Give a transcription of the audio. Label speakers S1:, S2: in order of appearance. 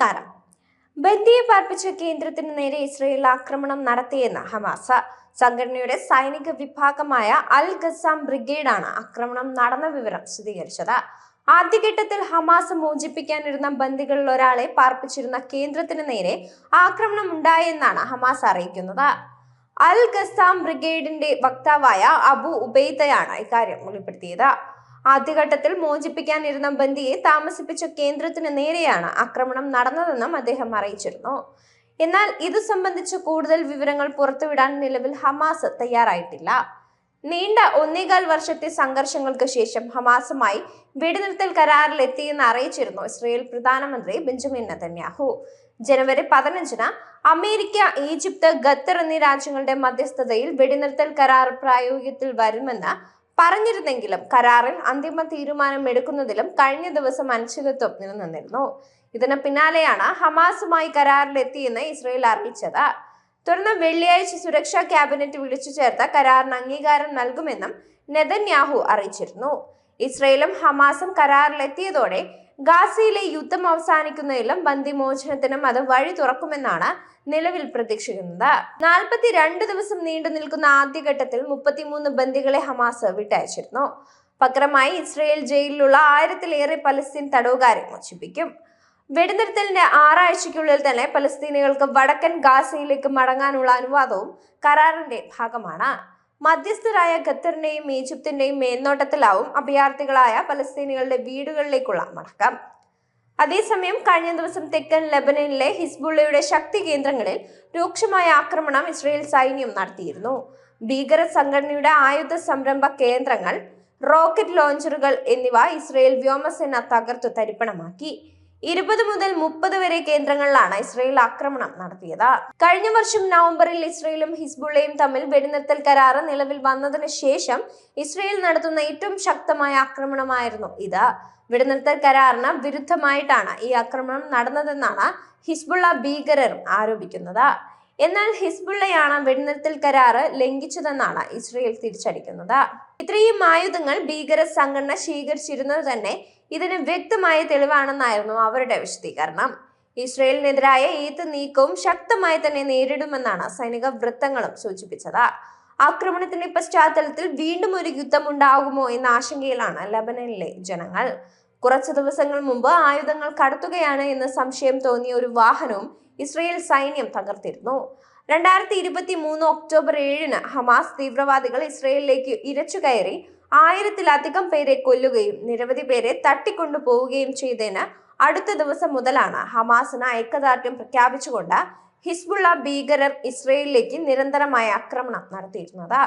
S1: നമസ്കാരം. ബന്ദിയെ പാർപ്പിച്ച കേന്ദ്രത്തിന് നേരെ ഇസ്രയേൽ ആക്രമണം നടത്തിയെന്ന് ഹമാസ. സംഘടനയുടെ സൈനിക വിഭാഗമായ അൽ ഖസാം ബ്രിഗേഡാണ് ആക്രമണം നടന്ന വിവരം സ്ഥിരീകരിച്ചത്. ആദ്യഘട്ടത്തിൽ ഹമാസ് മോചിപ്പിക്കാനിരുന്ന ബന്ദികളിൽ ഒരാളെ പാർപ്പിച്ചിരുന്ന കേന്ദ്രത്തിന് നേരെ ആക്രമണം ഉണ്ടായെന്നാണ് ഹമാസ് അറിയിക്കുന്നത്. അൽ ഖസാം ബ്രിഗേഡിന്റെ വക്താവായ അബു ഉബൈദയാണ് ഇക്കാര്യം വെളിപ്പെടുത്തിയത്. ആദ്യഘട്ടത്തിൽ മോചിപ്പിക്കാനിരുന്ന ബന്ദിയെ താമസിപ്പിച്ച കേന്ദ്രത്തിന് നേരെയാണ് ആക്രമണം നടന്നതെന്നും അദ്ദേഹം അറിയിച്ചിരുന്നു. എന്നാൽ ഇത് സംബന്ധിച്ച് കൂടുതൽ വിവരങ്ങൾ പുറത്തുവിടാൻ നിലവിൽ ഹമാസ് തയ്യാറായിട്ടില്ല. നീണ്ട ഒന്നേകാൽ വർഷത്തെ സംഘർഷങ്ങൾക്ക് ശേഷം ഹമാസുമായി വെടിനിർത്തൽ കരാറിൽ എത്തിയെന്ന് അറിയിച്ചിരുന്നു ഇസ്രയേൽ പ്രധാനമന്ത്രി ബെഞ്ചമിൻ നെതന്യാഹു. ജനുവരി പതിനഞ്ചിന് അമേരിക്ക ഈജിപ്ത് ഖത്തർ എന്നീ രാജ്യങ്ങളുടെ മധ്യസ്ഥതയിൽ വെടിനിർത്തൽ കരാർ പ്രായോഗികത്തിൽ വരുമെന്ന് പറഞ്ഞിരുന്നെങ്കിലും കരാറിൽ അന്തിമ തീരുമാനം എടുക്കുന്നതിലും കഴിഞ്ഞ ദിവസം അനിശ്ചിതത്വം നിലനിന്നിരുന്നു. ഇതിന് പിന്നാലെയാണ് ഹമാസുമായി കരാറിലെത്തിയെന്ന് ഇസ്രയേൽ അറിയിച്ചത്. തുടർന്ന് വെള്ളിയാഴ്ച സുരക്ഷാ ക്യാബിനറ്റ് വിളിച്ചു ചേർത്ത കരാറിന് അംഗീകാരം നൽകുമെന്നും നെതന്യാഹു അറിയിച്ചിരുന്നു. ഇസ്രയേലും ഹമാസും കരാറിലെത്തിയതോടെ ഗാസയിലെ യുദ്ധം അവസാനിക്കുന്നതിലും ബന്ദിമോചനത്തിനും അത് വഴി തുറക്കുമെന്നാണ് നിലവിൽ പ്രതീക്ഷിക്കുന്നത്. നാൽപ്പത്തിരണ്ട് ദിവസം നീണ്ടു നിൽക്കുന്ന ആദ്യഘട്ടത്തിൽ മുപ്പത്തിമൂന്ന് ബന്ദികളെ ഹമാസ് വിട്ടയച്ചിരുന്നു. പകരമായി ഇസ്രയേൽ ജയിലിലുള്ള ആയിരത്തിലേറെ പലസ്തീൻ തടവുകാരെ മോചിപ്പിക്കും. വെടിനിർത്തലിന്റെ ആറാഴ്ചയ്ക്കുള്ളിൽ തന്നെ പലസ്തീനികൾക്ക് വടക്കൻ ഗാസയിലേക്ക് മടങ്ങാനുള്ള അനുവാദവും കരാറിന്റെ ഭാഗമാണ്. മധ്യസ്ഥരായ ഖത്തറിന്റെയും ഈജിപ്തിന്റെയും മേൽനോട്ടത്തിലാവും അഭയാർത്ഥികളായ പലസ്തീനികളുടെ വീടുകളിലേക്കുള്ള മടക്കം. അതേസമയം കഴിഞ്ഞ ദിവസം തെക്കൻ ലെബനനിലെ ഹിസ്ബുള്ളയുടെ ശക്തി കേന്ദ്രങ്ങളിൽ രൂക്ഷമായ ആക്രമണം ഇസ്രയേൽ സൈന്യം നടത്തിയിരുന്നു. ഭീകര സംഘടനയുടെ ആയുധ സംരംഭ കേന്ദ്രങ്ങൾ റോക്കറ്റ് ലോഞ്ചറുകൾ എന്നിവ ഇസ്രയേൽ വ്യോമസേന തകർത്തു തരിപ്പണമാക്കി. ഇരുപത് മുതൽ മുപ്പത് വരെ കേന്ദ്രങ്ങളിലാണ് ഇസ്രയേൽ ആക്രമണം നടത്തിയത്. കഴിഞ്ഞ വർഷം നവംബറിൽ ഇസ്രയേലും ഹിസ്ബുള്ളയും തമ്മിൽ വെടിനിർത്തൽ കരാറ് നിലവിൽ വന്നതിന് ശേഷം ഇസ്രയേൽ നടത്തുന്ന ഏറ്റവും ശക്തമായ ആക്രമണമായിരുന്നു ഇത്. വെടിനിർത്തൽ കരാറിന് വിരുദ്ധമായിട്ടാണ് ഈ ആക്രമണം നടന്നതെന്നാണ് ഹിസ്ബുള്ള ഭീകരരും ആരോപിക്കുന്നത്. എന്നാൽ ഹിസ്ബുള്ളയാണ് വെടിനിർത്തൽ കരാറ് ലംഘിച്ചതെന്നാണ് ഇസ്രയേൽ തിരിച്ചടിക്കുന്നത്. ഇത്രയും ആയുധങ്ങൾ ഭീകര സംഘടന സ്വീകരിച്ചിരുന്നത് തന്നെ ഇതിന് വ്യക്തമായ തെളിവാണെന്നായിരുന്നു അവരുടെ വിശദീകരണം. ഇസ്രയേലിനെതിരായ ഏത് നീക്കവും ശക്തമായി തന്നെ നേരിടുമെന്നാണ് സൈനിക വൃത്തങ്ങളും സൂചിപ്പിച്ചത്. ആക്രമണത്തിന്റെ പശ്ചാത്തലത്തിൽ വീണ്ടും ഒരു യുദ്ധം ഉണ്ടാകുമോ എന്ന ആശങ്കയിലാണ് ലബനനിലെ ജനങ്ങൾ. കുറച്ചു ദിവസങ്ങൾ മുമ്പ് ആയുധങ്ങൾ കടത്തുകയാണ് എന്ന് സംശയം തോന്നിയ ഒരു വാഹനവും ഇസ്രയേൽ സൈന്യം തകർത്തിരുന്നു. രണ്ടായിരത്തി ഇരുപത്തി മൂന്ന് ഒക്ടോബർ ഏഴിന് ഹമാസ് തീവ്രവാദികൾ ഇസ്രയേലിലേക്ക് ഇരച്ചു കയറി ആയിരത്തിലധികം പേരെ കൊല്ലുകയും നിരവധി പേരെ തട്ടിക്കൊണ്ടു പോവുകയും ചെയ്തതിന് അടുത്ത ദിവസം മുതലാണ് ഹമാസിന് ഐക്യദാർഢ്യം പ്രഖ്യാപിച്ചുകൊണ്ട് ഹിസ്ബുള്ള ഭീകരർ ഇസ്രയേലിലേക്ക് നിരന്തരമായ ആക്രമണം നടത്തിയിരുന്നത്.